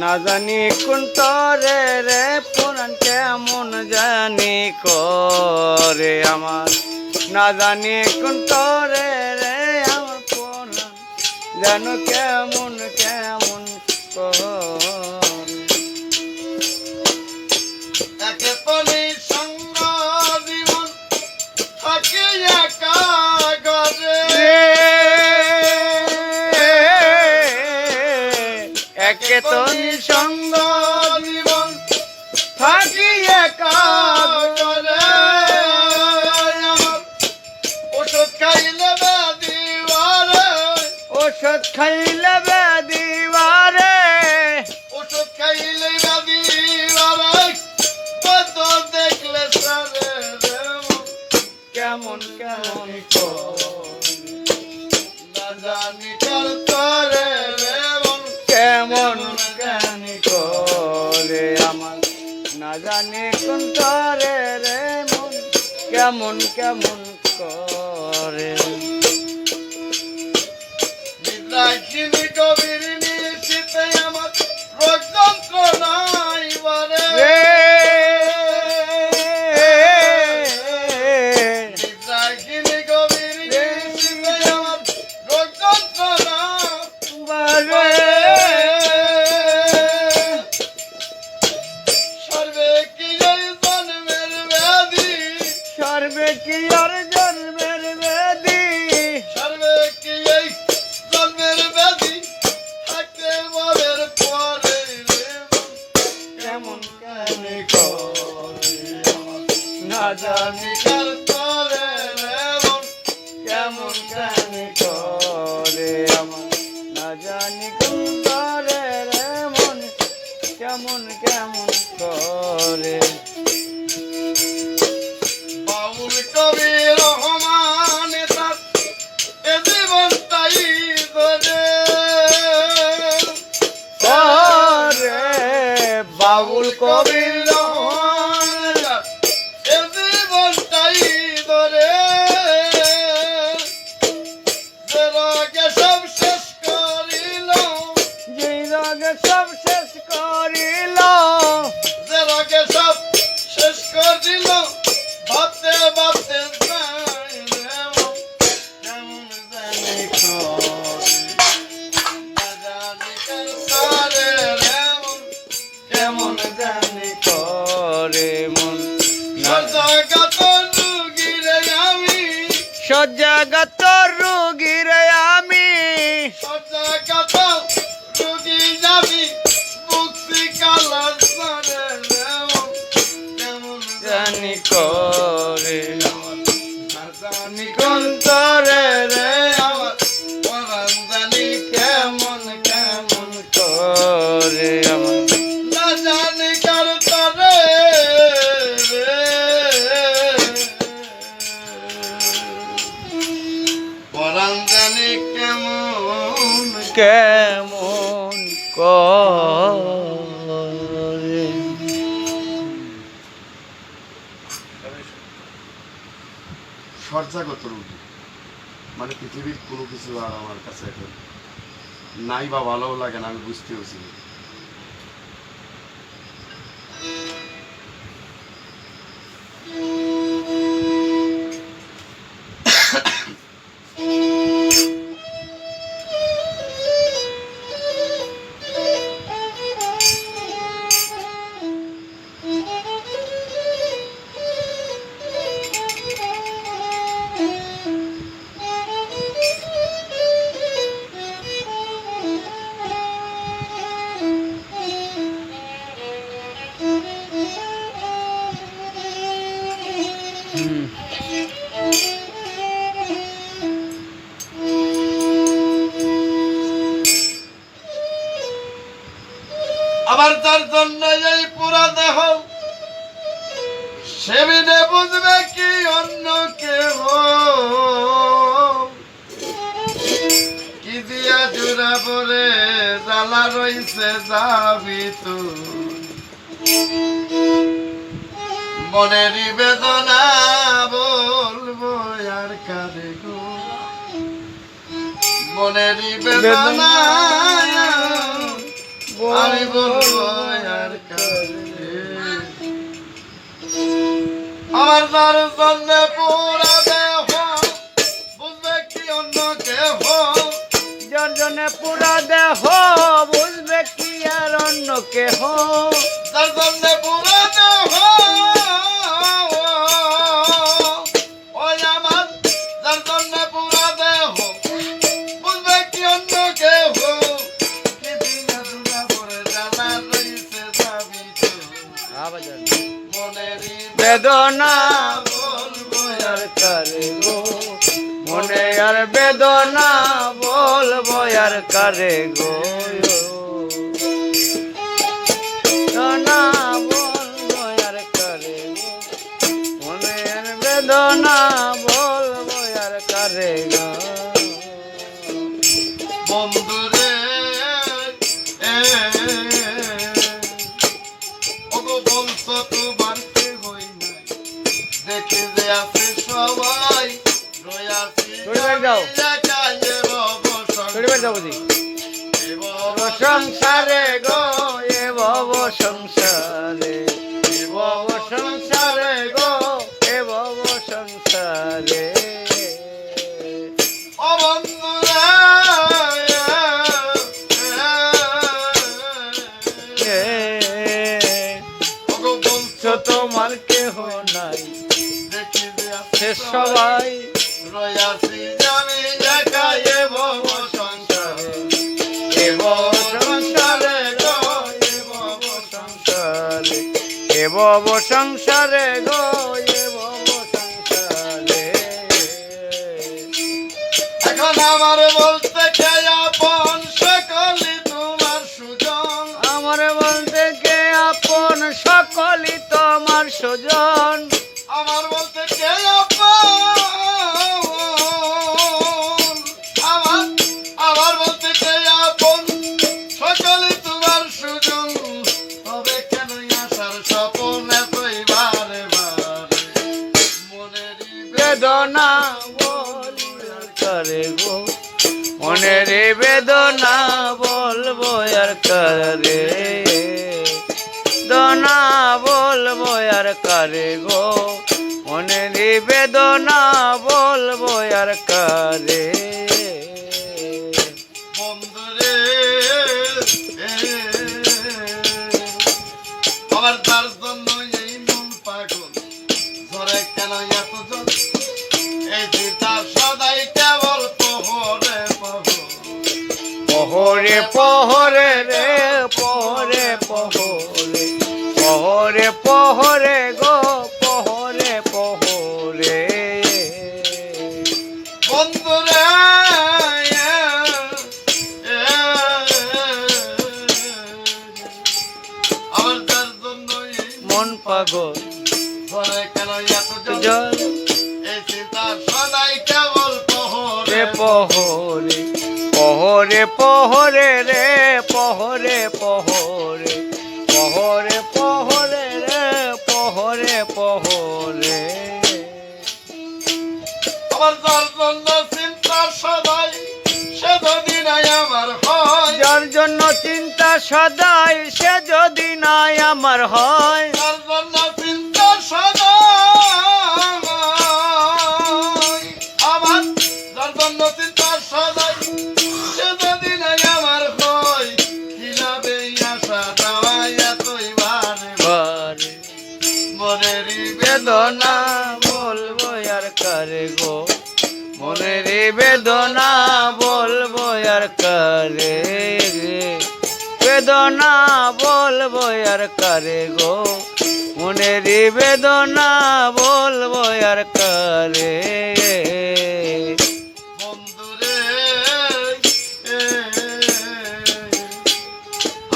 না জানি কোন তরে রে পুরান কেমন জানি করে আমার। না জানি কোন তরে রে, আমার পুরান জানো কেমন কেমন কর। কেমন কেমন করে? কবির নিয়ে আমার রোজ যন্ত্রণা এবারে কেমন কেমন করে? জগৎ সর্জাগত রোগী মানে পৃথিবীর কোনো কিছু আর আমার কাছে এখন নাই বা ভালোও লাগে না, আমি বুঝতেওছি না। আবার তার জন্য যেই পুরা দেহ সেবিনে বুঝবে কি অন্য কেহ। কি দিয়া জুড়া পরে জ্বালা রইছে যাবি তুই? মনে নিবেদনা বলব আর কারে গো। মনে নিবেদনা আমি বলব আর কারে আমার তার সন্ধ্যে পুরা বুঝবে কি অন্য কেহ? জনে পুরা দেহ, বুঝবে কি আর অন্য কেহ? বেদনা আর করে গো? মনে আর বেদনা বলব আর করে গো? সংসারে এ ভব সংসারে গো এ ভব সংসারে। তোমার কেহ নাই? দেখে সবাই ভব সংসারে গো এ ভব সংসারে। এখন আমার বলতে কে আপন সকলি তোমার সুজন। আমার বলতে কে আপন সকলি তোমার সুজন। আমার বলতে কে আপন করে? দনা বলব আর করে গো? মনের বেদনা বলব আর করে? জন্য এই মন পাগল। ধরে কেন এত এই পাগল। জল পহরে পহরে পহরে পহরে রে পহরে পহরে পহরে পহরে রে পহরে পহরে। আমার তার জন্য চিন্তা সদাই সে যদি নাই আমার হয়। যার জন্য চিন্তা সদাই সে যদি নাই আমার হয়। মনেরই বেদনা বলব আর করে গো? মনের বেদনা বলব আর করে বেদনা বলব আর করে গো? মনের বেদনা বলব আর করে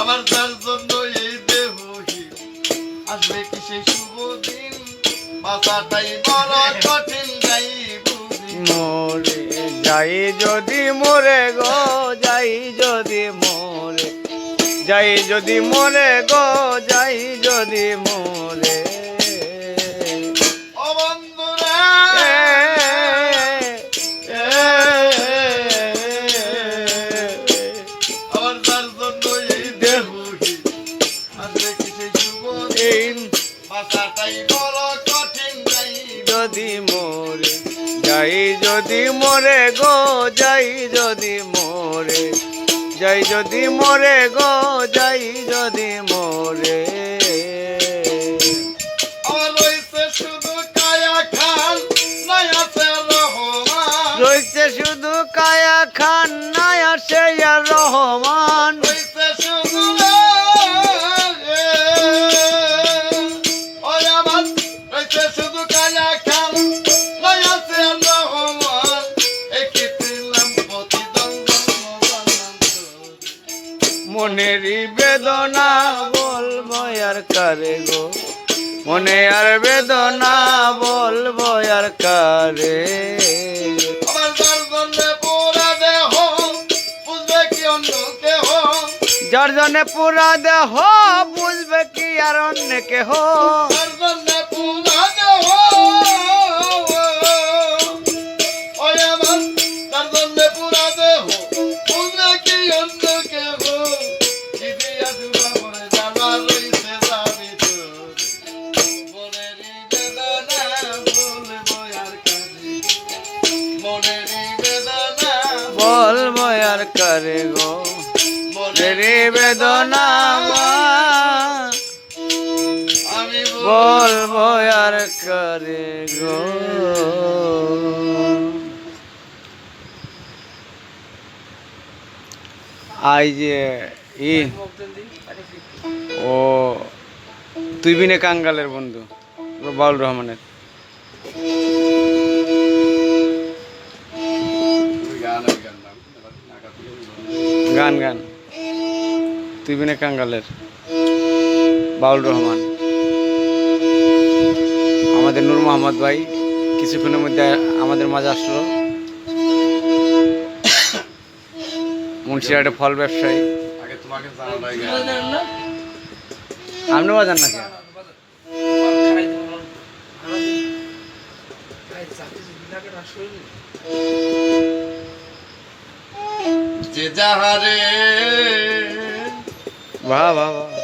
আমার যার জন্য এই দেহহীন। আসবে কি সেই কঠিন যাই যাই যদি মোরে গো, যাই যদি মোরে। যাই যদি মোরে গো, যাই যদি মোরে। যদি মোরে যাই যদি মোরে গো যাই যদি মরে। মনেরই বেদনা বলব আর কারে গো? মনে আর বেদনা বলব আর কারে? আমার পুরা দেহ বুঝবে কি অন্য কেহ? যার জনে পুরা দেহ বুঝবে কি আর অন্য কেহ? বলব আর কারে গো। রে বেদনা আমি বলব আর কারে গো। আই যে ই ও তুই বিনে কাঙ্গালের বন্ধু বাউল রহমানের। গান গান। তুই বিনে কাঙ্গালের। বাউল রহমান। আমাদের নূর মোহাম্মদ ভাই কিছুক্ষণের মধ্যে আমাদের মাঝে আসলো। মুন্সিরহাটে ফল ব্যবসায়ী। আগে তোমাকে আপনি বাজান নাকি? যে যাহারে বাহ বাহ বাহ।